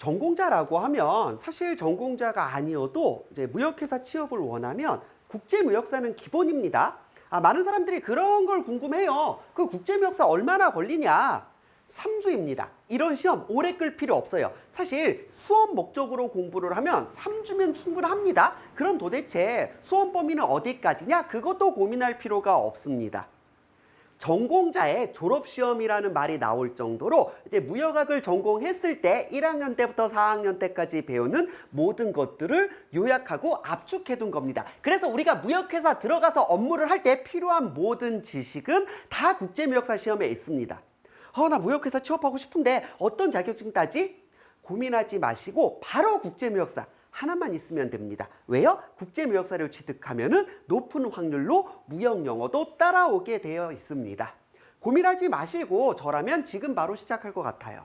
전공자라고 하면 사실 전공자가 아니어도 이제 무역회사 취업을 원하면 국제무역사는 기본입니다. 아, 많은 사람들이 그런 걸 궁금해요. 그 국제무역사 얼마나 걸리냐? 3주입니다. 이런 시험 오래 끌 필요 없어요. 사실 수험 목적으로 공부를 하면 3주면 충분합니다. 그럼 도대체 수험 범위는 어디까지냐? 그것도 고민할 필요가 없습니다. 전공자의 졸업시험이라는 말이 나올 정도로 이제 무역학을 전공했을 때 1학년 때부터 4학년 때까지 배우는 모든 것들을 요약하고 압축해 둔 겁니다. 그래서 우리가 무역회사 들어가서 업무를 할 때 필요한 모든 지식은 다 국제무역사 시험에 있습니다. 어, 나 무역회사 취업하고 싶은데 어떤 자격증 따지? 고민하지 마시고 바로 국제무역사 하나만 있으면 됩니다. 왜요? 국제무역사를 취득하면은 높은 확률로 무역 영어도 따라오게 되어 있습니다. 고민하지 마시고 저라면 지금 바로 시작할 것 같아요.